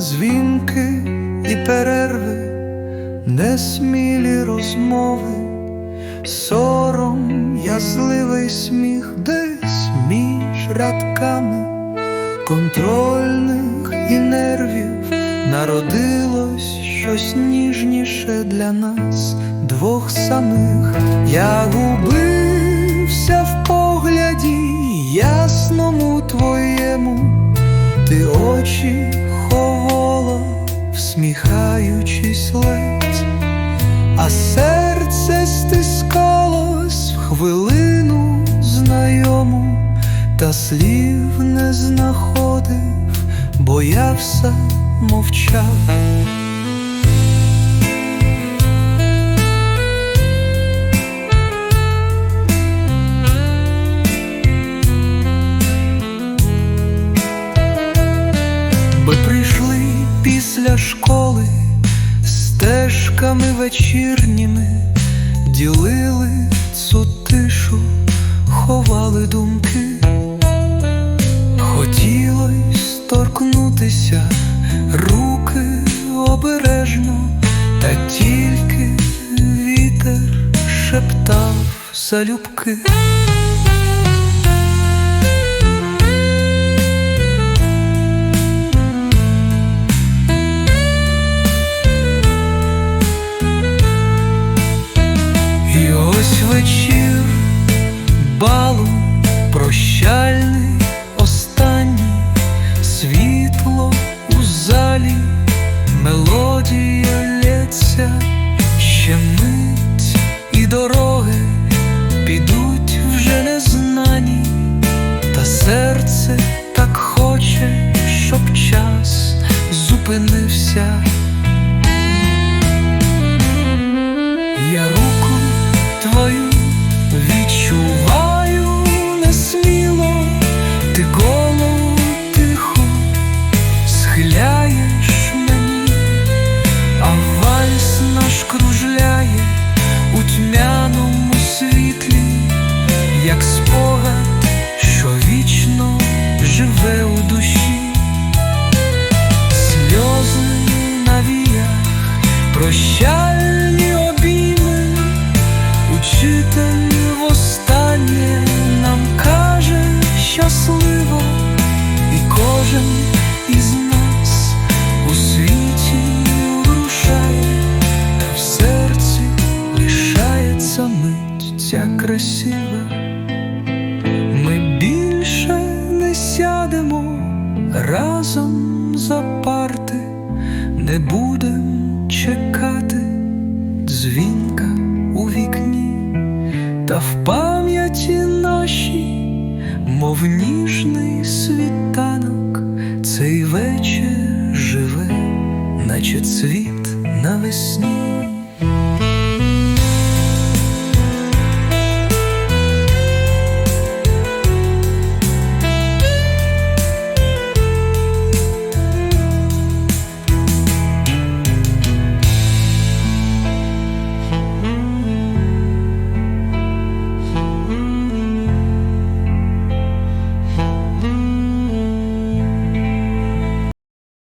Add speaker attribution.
Speaker 1: дзвінки і перерви, несмілі розмови, сором, язливий сміх десь між рядками контрольних і нервів народилось щось ніжніше для нас двох самих. Я очі ховала, всміхаючись ледь, а серце стискалось в хвилину знайому, та слів не знаходив, бо я все мовчав. Після школи стежками вечірніми, ділили цю тишу, ховали думки, хотілось торкнутися руки обережно, та тільки вітер шептав залюбки. Залі, мелодія лється, ще мить і дороги схиляєш мені, а вальс наш кружляє у тьмяному ця. Ми більше не сядемо разом за парти, не будем чекати дзвінка у вікні, та в пам'яті нашій, мов ніжний світанок, цей вечір живе, наче цвіт навесні.